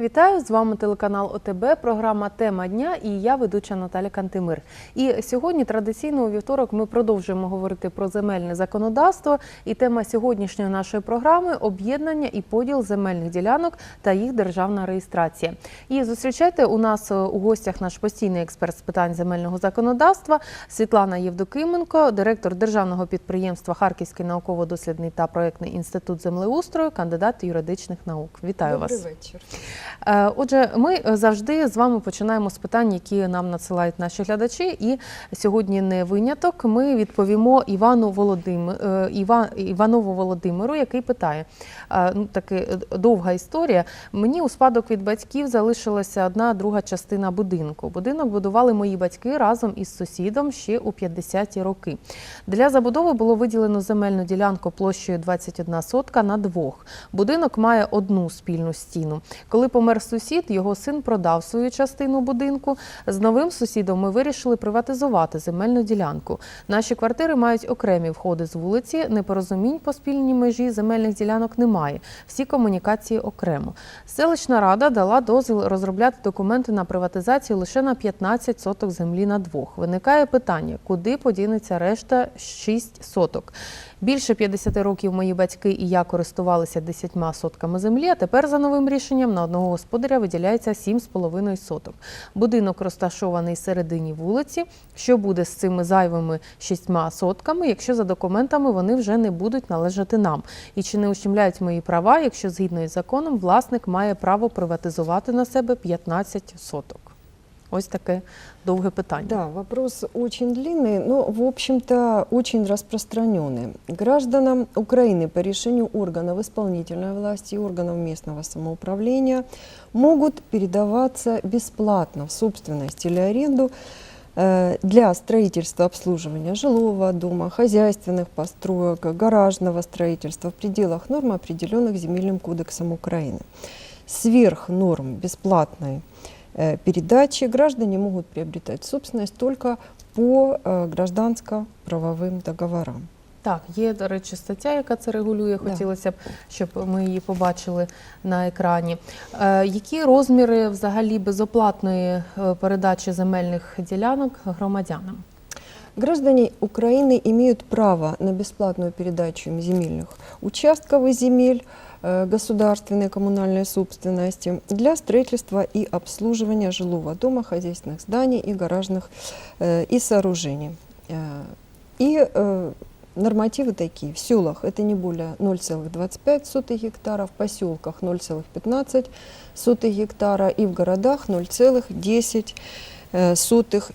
Вітаю з вами телеканал ОТБ, програма Тема дня і я ведуча Наталя Кантемир. І сьогодні традиційно у вівторок ми продовжуємо говорити про земельне законодавство. І тема сьогоднішньої нашої програми об'єднання і поділ земельних ділянок та їх державна реєстрація. І зустрічайте у нас е, у гостях наш постійний експерт з питань земельного законодавства Світлана Євдокименко, директор державного підприємства Харківський науково-дослідний та проектний інститут землеустрою, кандидат юридичних наук. Вітаю вас. Добрий вечір. Е, Отже, ми завжди з вами починаємо з питань, які нам надсилають наші глядачі. І сьогодні не виняток. Ми відповімо Івану Володимир, Іва, Іванову Володимиру, який питає: е, ну таки довга історія. Мені у спадок від батьків залишилася одна друга частина будинку. Будинок будували мої батьки разом із сусідом ще у 50-ті роки. Для забудови було виділено земельну ділянку площею 21 сотка на двох. Будинок має одну спільну стіну. Коли помер сусід, його син продав свою частину будинку. З новим сусідом ми вирішили приватизувати земельну ділянку. Наші квартири мають окремі входи з вулиці. Непорозумінь по спільній межі земельних ділянок немає. Всі комунікації окремо. Селищна рада дала дозвіл розробляти документи на приватизацію лише на 15 соток землі на двох. Виникає питання, куди подінеться решта 6 соток. Більше 50 років мої батьки і я користувалися 10 сотками землі, а тепер за новим рішенням на одного господаря виділяється 7,5 соток. Будинок розташований середині вулиці. Що буде з цими зайвими 6 сотками, якщо за документами вони вже не будуть належати нам? І чи не ущемляють мої права, якщо згідно із законом власник має право приватизувати на себе 15 соток? Ось таке довге питання. Да, вопрос очень длинный, но, в общем-то, очень распространенный. Гражданам Украины по решению органов исполнительной власти и органов местного самоуправления могут передаваться бесплатно в собственность или аренду э, для строительства обслуживания жилого дома, хозяйственных построек, гаражного строительства в пределах норм, определенных Земельным кодексом Украины. Сверх норм бесплатной передачи граждане могут приобретать собственность только по э, гражданско-правовым договорам. Так, є, до речі, стаття, яка це регулює. Да. Хотілося б, щоб ми її побачили на екрані. Е, які розміри взагалі безоплатної е, передачі земельних ділянок громадянам? Граждане Украины имеют право на бесплатную передачу им земельных участков и земель э, государственной коммунальной собственности для строительства и обслуживания жилого дома, хозяйственных зданий и гаражных э, и сооружений. Э, И э, нормативы такие. В селах это не более 0,25 гектара, в поселках 0,15 гектара и в городах 0,10 э, сотых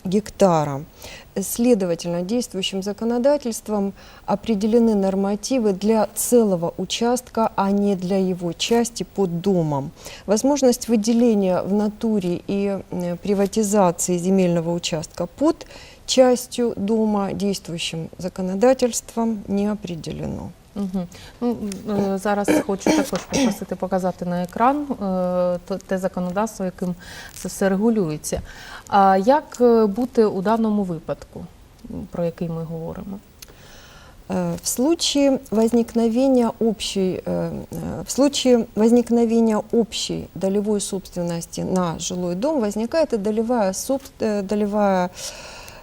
гектара. Следовательно, действующим законодательством определены нормативы для целого участка, а не для его части под домом. Возможность выделения в натуре и э, приватизации земельного участка под частью дома действующим законодательством не определено. Угу. Ну, е, зараз хочу також попросити показати на екран е, то- те законодавство, яким це все регулюється. А як е, бути у даному випадку, про який ми говоримо? Э, В случае возникновения общей, э, э, в случае возникновения общей долевой собственности на жилой дом возникает и долевая, соб- э, долевая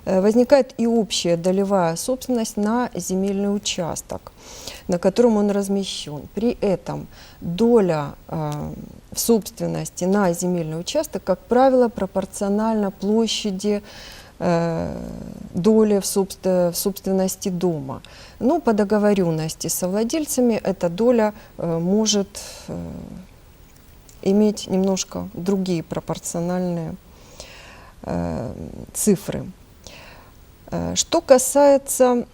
э, возникает и общая долевая собственность на земельный участок, На котором он размещен. При этом доля э, в собственности на земельный участок, как правило, пропорциональна площади э, доли в, собстве- в собственности дома. Но по договоренности со владельцами эта доля э, может иметь немножко другие пропорциональные цифры. Что касается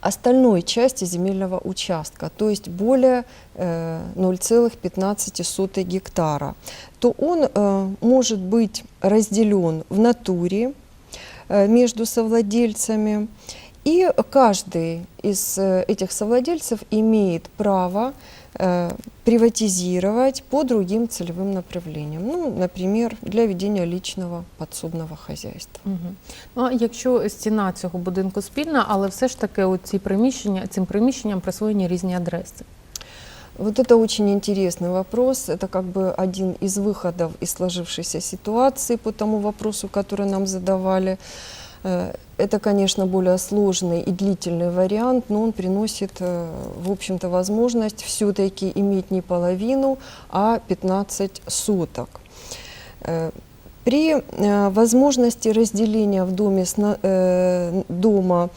остальной части земельного участка, то есть более э, 0,15 гектара, то он э, может быть разделен в натуре э, между совладельцами, и каждый из э, этих совладельцев имеет право э, приватизировать по другим целевым направлениям. Ну, например, для ведения личного подсобного хозяйства. Угу. Ну, а якщо стіна цього будинку спільна, але все ж таки у ці приміщення, цим приміщенням присвоєні різні адреси. Вот это очень интересный вопрос. Это как бы один из выходов из сложившейся ситуации по тому вопросу, который нам задавали. Э, Это, конечно, более сложный и длительный вариант, но он приносит, э, в общем-то, возможность все-таки иметь не половину, а 15 соток. Э, При возможности разделения в доме дома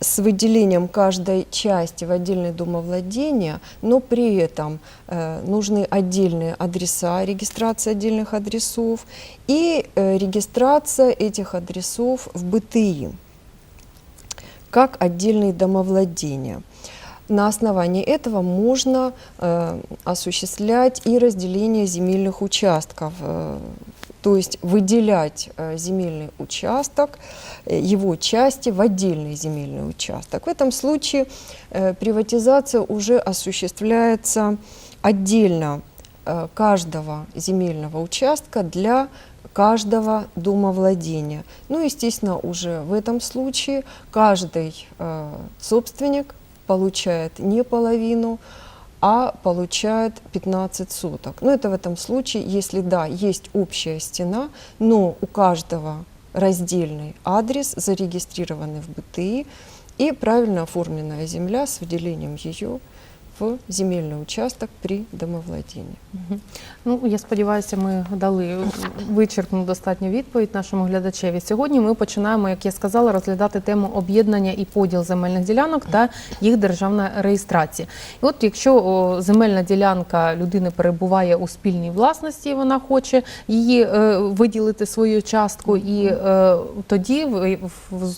с выделением каждой части в отдельное домовладение, но при этом э, нужны отдельные адреса, регистрация отдельных адресов и э, регистрация этих адресов в БТИ как отдельные домовладения. На основании этого можно э, осуществлять и разделение земельных участков, э, то есть выделять э, земельный участок, э, его части в отдельный земельный участок. В этом случае э, приватизация уже осуществляется отдельно каждого земельного участка для каждого домовладения. Ну, естественно, уже в этом случае каждый собственник получает не половину, а получает 15 соток. Но это в этом случае, если да, есть общая стена, но у каждого раздельный адрес, зарегистрированный в БТИ, и правильно оформленная земля с выделением ее в земельный участок при домовладении. Мгм. Ну, я сподіваюся, ми дали вичерпну достатню відповідь нашому глядачеві. Сьогодні ми починаємо, як я сказала, розглядати тему об'єднання і поділ земельних ділянок та їх державна реєстрація. І от якщо земельна ділянка людини перебуває у спільній власності, вона хоче її е, виділити свою частку, і е, тоді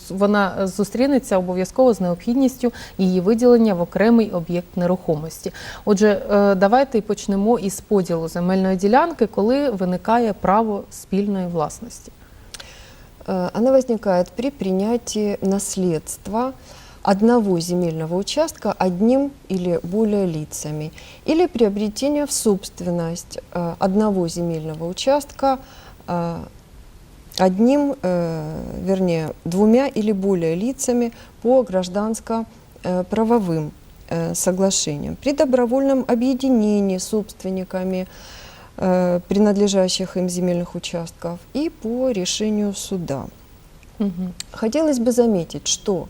вона зустрінеться обов'язково з необхідністю її виділення в окремий об'єкт нерухомості. Отже, е, давайте і почнемо із поділу земельної ділянки, коли виникає право спільної власності. Э, Она возникает при принятии наследства одного земельного участка одним или более лицами, или приобретения в собственность э, одного земельного участка э, одним, э, вернее, двумя или более лицами по гражданско-правовым э, соглашениям. При добровольном объединении собственниками э, принадлежащих им земельных участков и по решению суда. Угу. Хотелось бы заметить, что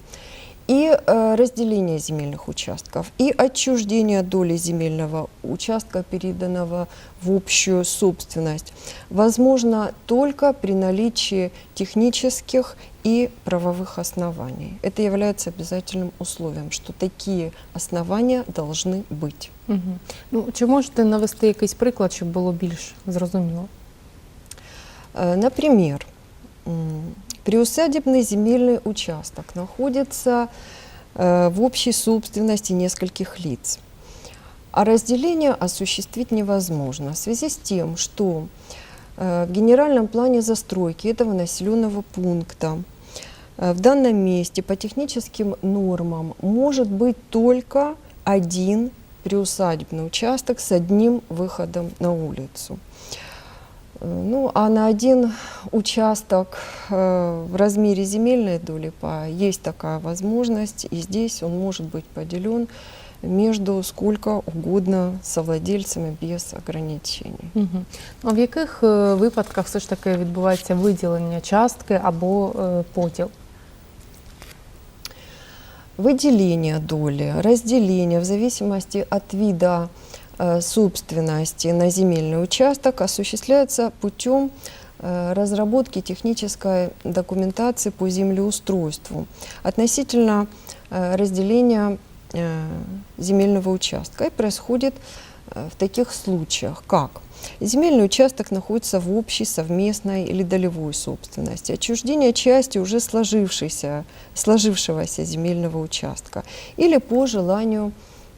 и э, разделение земельных участков, и отчуждение доли земельного участка, переданного в общую собственность, возможно только при наличии технических и правовых оснований. Это является обязательным условием, что такие основания должны быть. Угу. Ну, чи можете навести якийсь приклад, щоб було більш зрозуміло? Например, приусадебный земельный участок находится э, в общей собственности нескольких лиц. А разделение осуществить невозможно в связи с тем, что э, в генеральном плане застройки этого населенного пункта э, в данном месте по техническим нормам может быть только один приусадебный участок с одним выходом на улицу. Э, Ну, а на один участок э, в размере земельной доли пая есть такая возможность, и здесь он может быть поделен между сколько угодно совладельцами без ограничений. Угу. А в яких е, випадках все ж таки відбувається виділення частки або е, поділ? Выделение доли, разделение в зависимости от вида э, собственности на земельный участок осуществляется путем э, разработки технической документации по землеустройству относительно э, разделения э, земельного участка. И происходит э, в таких случаях, как земельный участок находится в общей, совместной или долевой собственности, отчуждение части уже сложившейся, сложившегося земельного участка или по желанию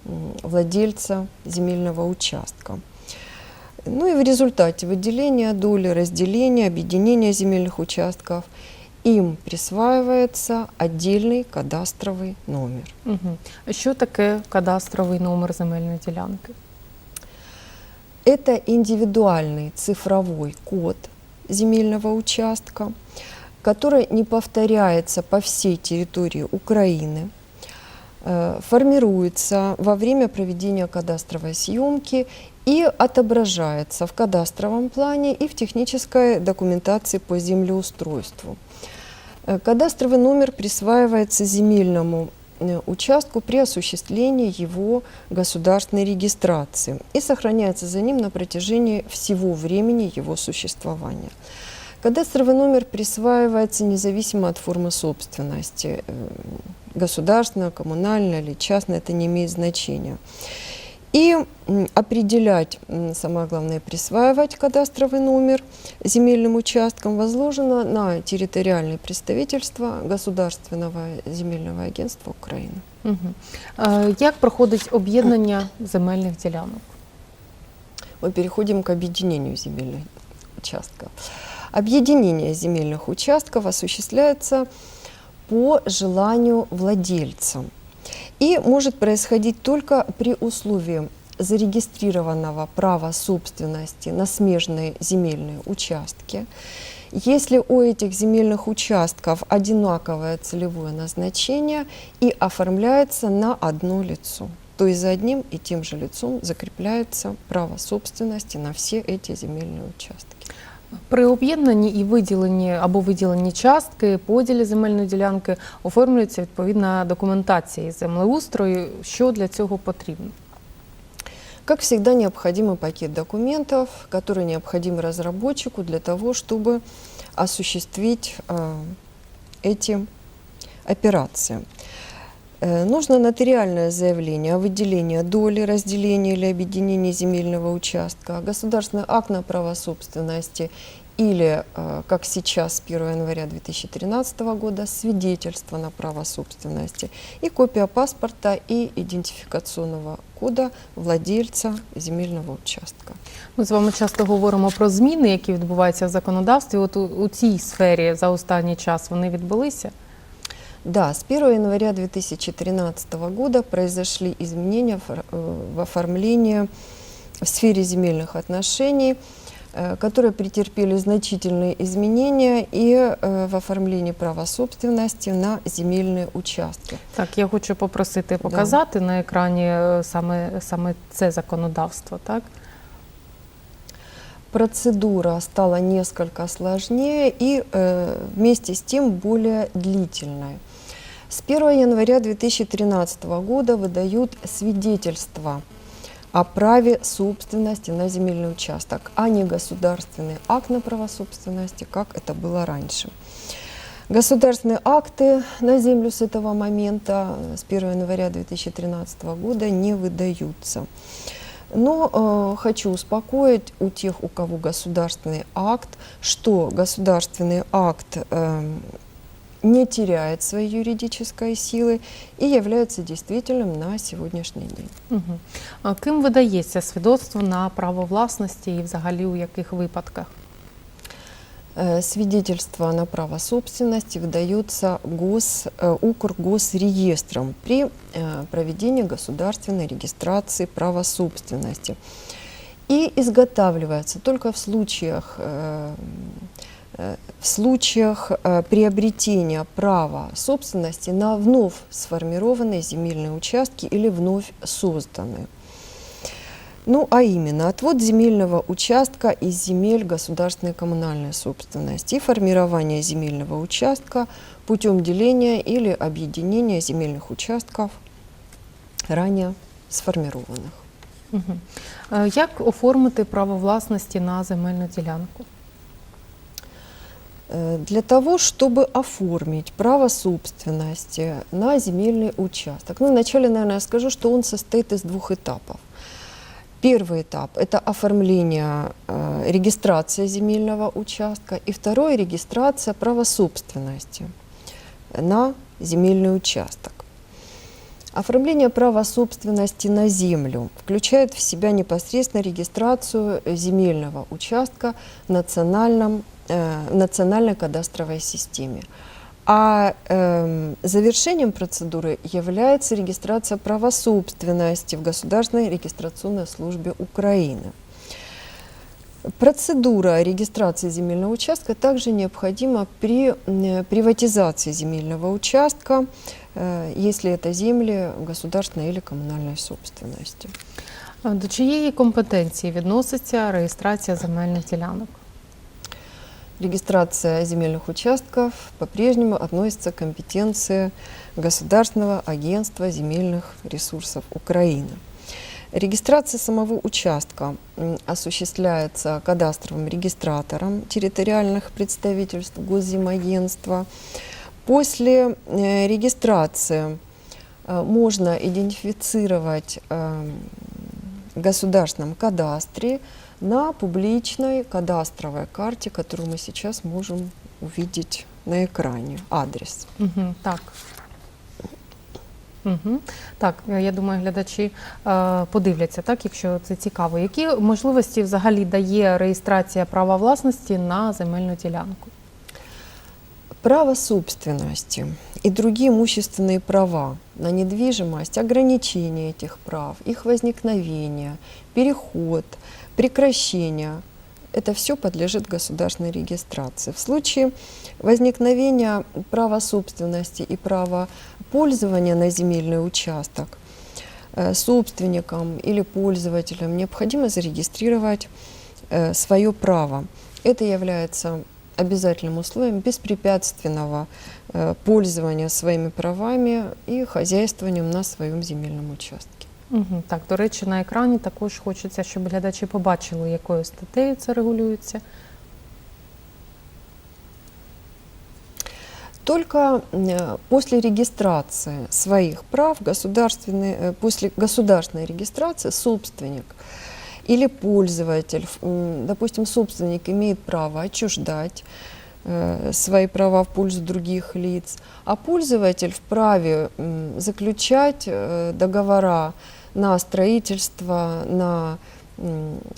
владельца земельного участка. Ну и в результате выделения доли, разделения, объединения земельных участков им присваивается отдельный кадастровый номер. Угу. Що таке кадастровий номер земельної ділянки? Это индивидуальный цифровой код земельного участка, который не повторяется по всей территории Украины. Э, формируется во время проведения кадастровой съемки и отображается в кадастровом плане и в технической документации по землеустройству. Э, Кадастровый номер присваивается земельному э, участку при осуществлении его государственной регистрации и сохраняется за ним на протяжении всего времени его существования. Кадастровый номер присваивается независимо от формы собственности, государственная, коммунальная или частная, это не имеет значения. И определять, самое главное, присваивать кадастровый номер земельным участкам возложено на территориальное представительство Государственного земельного агентства Украины. Угу. Як проходить об'єднання земельних ділянок? Мы переходим к объединению земельных участков. Объединение земельных участков осуществляется по желанию владельца и может происходить только при условии зарегистрированного права собственности на смежные земельные участки. Если у этих земельных участков одинаковое целевое назначение и оформляется на одно лицо, то есть за одним и тем же лицом закрепляется право собственности на все эти земельные участки. При об'єднанні і виділенні або виділенні частки, поділі земельної ділянки оформлюється відповідна документація із землеустрою. Що для цього потрібно? Как всегда, необходимый пакет документов, который необходим разработчику для того, чтобы осуществить э, эти операции. Э, Нужно нотариальное заявление о выделении доли, разделении или объединении земельного участка, государственный акт на право собственности или, э, как сейчас, с 1 января 2013 года, свидетельство на право собственности и копия паспорта и идентификационного кода владельца земельного участка. Ми з вами часто говоримо про зміни, які відбуваються в законодавстві. От у, у цій сфері за останній час вони відбулися. Да, с 1 января 2013 года произошли изменения в, э, в оформлении в сфере земельных отношений, э, которые претерпели значительные изменения и э, в оформлении права собственности на земельные участки. Так, я хочу попросити показати на екрані саме, саме це законодавство. Так? Процедура стала несколько сложнее и э, вместе с тем более длительной. С 1 января 2013 года выдают свидетельство о праве собственности на земельный участок, а не государственный акт на право собственности, как это было раньше. Государственные акты на землю с этого момента, э, с 1 января 2013 года, не выдаются. Но э, хочу успокоить у тех, у кого государственный акт, что государственный акт э, не теряет своей юридической силы и является действительным на сегодняшний день. Угу. А ким видається свідоцтво на право власності і взагалі у яких випадках? Э, Свидетельство на право собственности выдается гос, э, Укргосреестром при э, проведении государственной регистрации права собственности и изготавливается только в случаях, э, э, в случаях э, приобретения права собственности на вновь сформированные земельные участки или вновь созданные. Ну, а именно, отвод земельного участка из земель государственной коммунальной собственности и формирование земельного участка путем деления или объединения земельных участков ранее сформированных. Угу. Як оформити право власності на земельну ділянку? Э, Для того, чтобы оформить право собственности на земельный участок, ну, вначале, наверное, я скажу, что он состоит из двух этапов. Первый этап – это оформление, э, регистрация земельного участка, и второй – регистрация права собственности на земельный участок. Оформление права собственности на землю включает в себя непосредственно регистрацию земельного участка в национальном, в национальной кадастровой системе. А эм, завершением процедуры является регистрация права собственности в Государственной регистрационной службе Украины. Процедура регистрации земельного участка также необходима при м, приватизации земельного участка, э, если это земли государственной или коммунальной собственности. Е, До чиєї компетенції відноситься реєстрація земельних ділянок? Регистрация земельных участков по-прежнему относится к компетенции Государственного агентства земельных ресурсов Украины. Регистрация самого участка осуществляется кадастровым регистратором территориальных представительств Госземагентства. После э, регистрации э, можно идентифицировать э, в государственном кадастре на публичной кадастровой карте, которую мы сейчас можем увидеть на экране. Адрес. Угу, так. Угу. Так, е, я думаю, глядачі е, подивляться, так, якщо це цікаво. Які можливості взагалі дає реєстрація права власності на земельну ділянку? Право собственности и другие имущественные права на недвижимость, ограничение этих прав, их возникновение, переход, прекращение – это все подлежит государственной регистрации. В случае возникновения права собственности и права пользования на земельный участок э, собственникам или пользователям необходимо зарегистрировать э, свое право. Это является обязательным условием беспрепятственного э, пользования своими правами и хозяйствованием на своем земельном участке. Угу. Так, до речі, на екрані також хочеться, щоб глядачі побачили, якою статтею це регулюється. Только э, после регистрации своих прав, государственной, э, после государственной регистрации собственник или пользователь, ф- м, допустим, собственник имеет право отчуждать э, свои права в пользу других лиц, а пользователь вправе заключать э, договора на строительство, на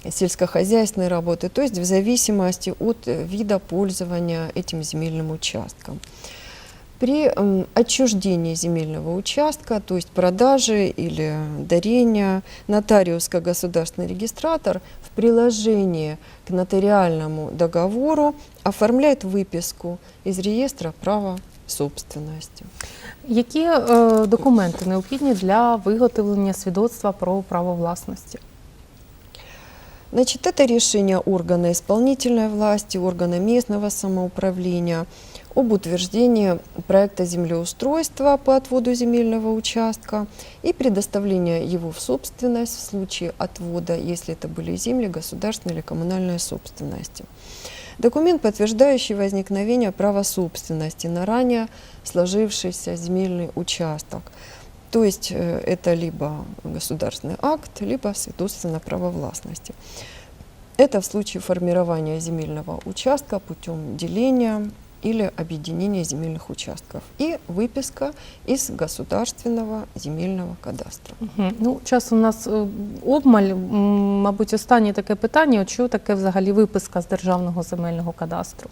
сельскохозяйственные работы, то есть в зависимости от э, вида пользования этим земельным участком. При отчуждении земельного участка, то есть продаже или дарения, нотариуско-государственный регистратор в приложении к нотариальному договору оформляет выписку из реестра права собственности. Які е, документи необхідні для виготовлення свідоцтва про право власності? Значит, это решение органа исполнительной власти, органа местного самоуправления об утверждении проекта землеустройства по отводу земельного участка и предоставления его в собственность в случае отвода, если это были земли государственной или коммунальной собственности. Документ, подтверждающий возникновение права собственности на ранее сложившийся земельный участок. То есть э, это либо государственный акт, либо свидетельство на право властности. Это в случае формирования земельного участка путем деления или объединения земельных участков. И выписка из государственного земельного кадастра. Мгм. Ну, час у нас е, обмаль. Мабуть, останнє таке питання: що таке взагалі виписка з державного земельного кадастру?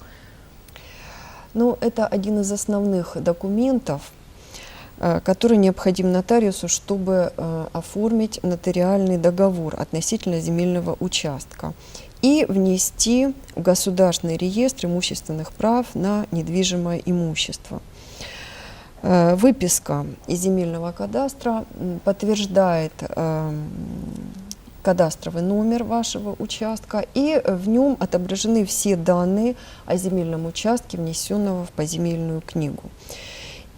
Ну, это один из основных документов, э, который необходим нотариусу, чтобы э, оформить нотариальный договор относительно земельного участка и внести в государственный реестр имущественных прав на недвижимое имущество. Э, Выписка из земельного кадастра подтверждает эм, кадастровый номер вашего участка, и в нем отображены все данные о земельном участке, внесенного в поземельную книгу.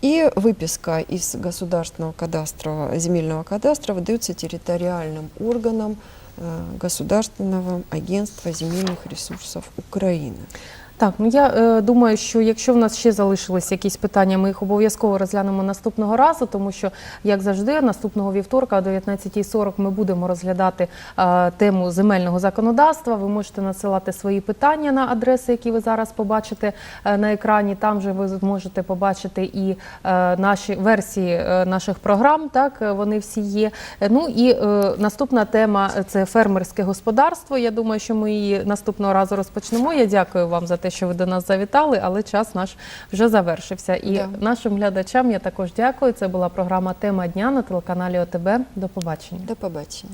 И выписка из государственного кадастрового, земельного кадастра выдается территориальным органам э, Государственного агентства земельных ресурсов Украины. Так, ну я е, думаю, що якщо в нас ще залишились якісь питання, ми їх обов'язково розглянемо наступного разу, тому що, як завжди, наступного вівторка о 19.40 ми будемо розглядати е, тему земельного законодавства. Ви можете надсилати свої питання на адреси, які ви зараз побачите е, на екрані. Там же ви зможете побачити і е, наші версії е, наших програм. Так е, вони всі є. Ну і е, наступна тема це фермерське господарство. Я думаю, що ми її наступного разу розпочнемо. Я дякую вам за те, що ви до нас завітали, але час наш вже завершився. І Да. нашим глядачам я також дякую. Це була програма Тема дня на телеканалі ОТБ. До побачення. До побачення.